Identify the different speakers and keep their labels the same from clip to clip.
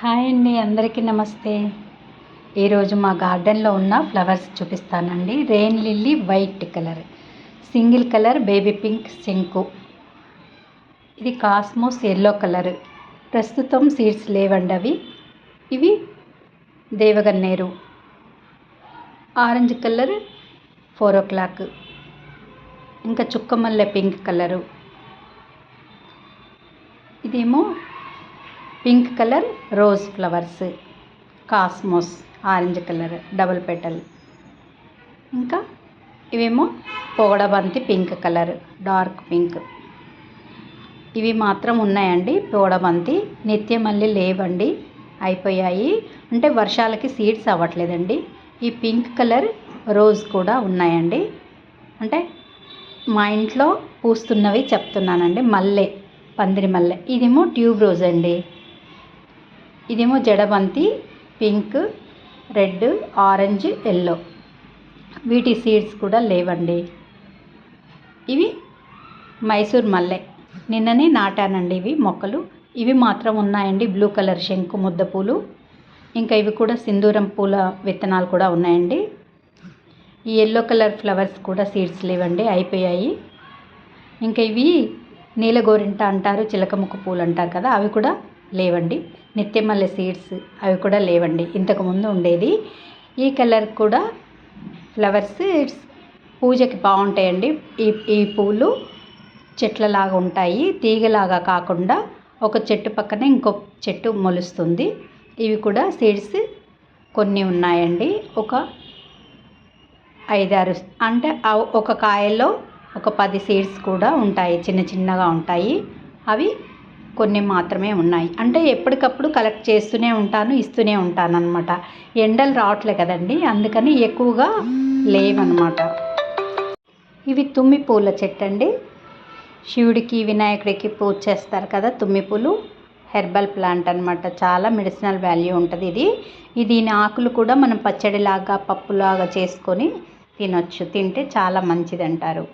Speaker 1: Hi అండి అందరికీ నమస్తే. ఈరోజు మా గార్డెన్లో ఉన్న ఫ్లవర్స్ చూపిస్తానండి. Rain lily white colour single colour baby pink శంకు. ఇది కాస్మోస్ ఎల్లో కలర్. ప్రస్తుతం సీడ్స్ లేవండి అవి. ఇవి దేవగన్నేరు. Orange colour four o'clock. ఇంకా చుక్కమల్లె పింక్ కలరు. ఇదేమో pink colour rose flowers cosmos orange colour double petal. ఇంకా ఇవేమో పొగడబంతి పింక్ కలర్ డార్క్ పింక్. ఇవి మాత్రం ఉన్నాయండి పొగడబంతి నిత్యం మళ్ళీ లేవండి అయిపోయాయి. అంటే వర్షాలకి సీడ్స్ అవ్వట్లేదండి. ఈ పింక్ కలర్ రోజ్ కూడా ఉన్నాయండి. అంటే మా ఇంట్లో పూస్తున్నవి చెప్తున్నానండి మల్లె పందిరి మల్లె. ఇదేమో ట్యూబ్ రోజ్ అండి. ఇదేమో జడబంతి పింక్ రెడ్ ఆరెంజ్ ఎల్లో. వీటి సీడ్స్ కూడా లేవండి. ఇవి మైసూర్ మల్లె. నిన్ననే నాటానండి ఇవి మొక్కలు. ఇవి మాత్రం ఉన్నాయండి బ్లూ కలర్ శంకు ముద్ద పూలు. ఇంకా ఇవి కూడా సింధూరం పూల విత్తనాలు కూడా ఉన్నాయండి. ఈ ఎల్లో కలర్ ఫ్లవర్స్ కూడా సీడ్స్ లేవండి అయిపోయాయి. ఇంకా ఇవి నీలగోరింట అంటారు చిలకముక్క పూలు అంటారు కదా అవి కూడా లేవండి. నిత్యమల్లె సీడ్స్ అవి కూడా లేవండి. ఇంతకుముందు ఉండేది. ఈ కలర్ కూడా ఫ్లవర్ సీడ్స్. పూజకి బాగుంటాయండి. ఈ ఈ పూలు చెట్లలాగా ఉంటాయి. తీగలాగా కాకుండా ఒక చెట్టు పక్కన ఇంకో చెట్టు మొలుస్తుంది. ఇవి కూడా సీడ్స్ కొన్ని ఉన్నాయండి. ఒక ఐదారు అంటే ఒక కాయలో ఒక పది సీడ్స్ కూడా ఉంటాయి. చిన్న చిన్నగా ఉంటాయి. అవి కొన్ని మాత్రమే ఉన్నాయి. అంటే ఎప్పటికప్పుడు కలెక్ట్ చేస్తూనే ఉంటాను ఇస్తూనే ఉంటాను అనమాట ఎండలు రావట్లే కదండి అందుకని ఎక్కువగా లేవన్నమాట. ఇవి తుమ్మి పూల చెట్టు అండి శివుడికి వినాయకుడికి పూజ చేస్తారు కదా తుమ్మి పూలు. హెర్బల్ ప్లాంట్ అనమాట చాలా మెడిసినల్ వాల్యూ ఉంటుంది ఇది. దీని ఆకులు కూడా మనం పచ్చడిలాగా పప్పులాగా చేసుకొని తినొచ్చు. తింటే చాలా మంచిది అంటారు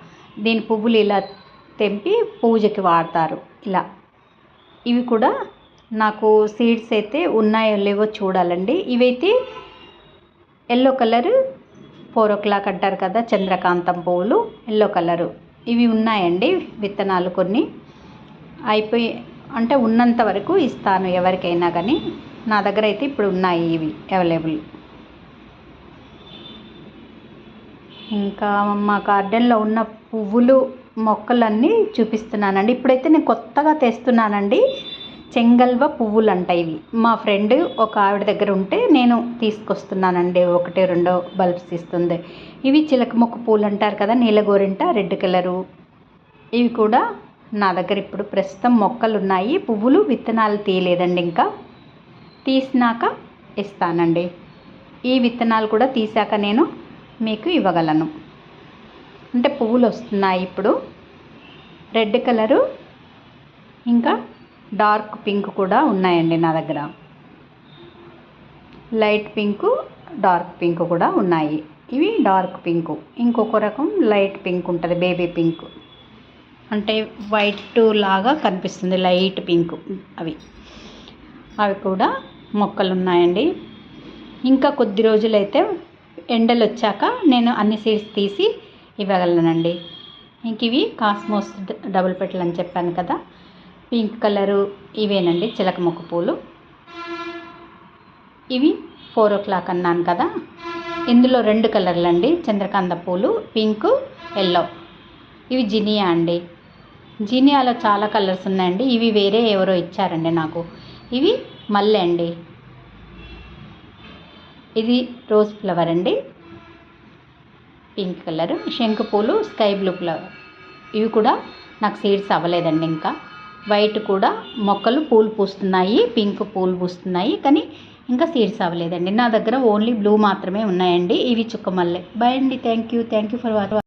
Speaker 1: దీని పువ్వులు ఇలా తెంపి పూజకి వాడతారు. ఇలా. ఇవి కూడా నాకు సీడ్స్ అయితే ఉన్నాయో లేవో చూడాలండి. ఇవైతే yellow colour four o'clock అంటారు కదా చంద్రకాంతం పువ్వులు ఎల్లో కలరు ఇవి ఉన్నాయండి విత్తనాలు కొన్ని. అయిపోయి అంటే ఉన్నంత వరకు ఇస్తాను ఎవరికైనా కానీ నా దగ్గర అయితే ఇప్పుడు ఉన్నాయి ఇవి అవైలబుల్ ఇంకా మా గార్డెన్లో ఉన్న పువ్వులు మొక్కలన్నీ చూపిస్తున్నానండి. ఇప్పుడైతే నేను కొత్తగా తెస్తున్నానండి. చెంగల్వ పువ్వులు అంట ఇవి. మా ఫ్రెండ్ ఒక ఆవిడ దగ్గర ఉంటే నేను తీసుకొస్తున్నానండి. ఒకటి రెండో బల్బ్స్ ఇస్తుంది. ఇవి చిలక మొక్క పూలు అంటారు కదా నీలగోరింట రెడ్ కలరు. ఇవి కూడా నా దగ్గర ఇప్పుడు ప్రస్తుతం మొక్కలు ఉన్నాయి పువ్వులు విత్తనాలు తీయలేదండి ఇంకా. తీసినాక ఇస్తానండి. ఈ విత్తనాలు కూడా తీసాక నేను మీకు ఇవ్వగలను. అంటే పువ్వులు వస్తున్నాయి ఇప్పుడు. రెడ్ కలరు ఇంకా డార్క్ పింక్ కూడా ఉన్నాయండి నా దగ్గర. లైట్ పింకు డార్క్ పింక్ కూడా ఉన్నాయి. ఇవి డార్క్ పింక్. ఇంకొక రకం లైట్ పింక్ ఉంటుంది బేబీ పింక్. అంటే వైట్ లాగా కనిపిస్తుంది లైట్ పింక్ అవి. అవి కూడా మొక్కలు ఉన్నాయండి. ఇంకా కొద్ది రోజులైతే ఎండలు వచ్చాక నేను అన్ని సీడ్స్ తీసి ఇవ్వగలనండి. ఇంక ఇవి కాస్మోస్ డబుల్ పెటల్ అని చెప్పాను కదా. పింక్ కలరు ఇవేనండి చిలకమొక్క పూలు. ఇవి ఫోర్ ఓ క్లాక్ అన్నాను కదా. ఇందులో రెండు కలర్లు అండి చంద్రకాంత పూలు పింక్ ఎల్లో. ఇవి జినియా అండి. జినియాలో చాలా కలర్స్ ఉన్నాయండి. ఇవి వేరే ఎవరో ఇచ్చారండి నాకు. ఇవి మల్లె అండి. ఇది రోజ్ ఫ్లవర్ అండి. పింక్ కలర్ శంకు పూలు స్కై బ్లూ ఫ్లవర్ ఇవి కూడా నాకు సీడ్స్ అవ్వలేదండి ఇంకా. వైట్ కూడా మొక్కలు పూలు పూస్తున్నాయి పింక్ పూలు పూస్తున్నాయి కానీ ఇంకా సీడ్స్ అవ్వలేదండి. నా దగ్గర ఓన్లీ బ్లూ మాత్రమే ఉన్నాయండి. ఇవి చుక్కమల్లె బై అండి. Thank you. Thank you for watching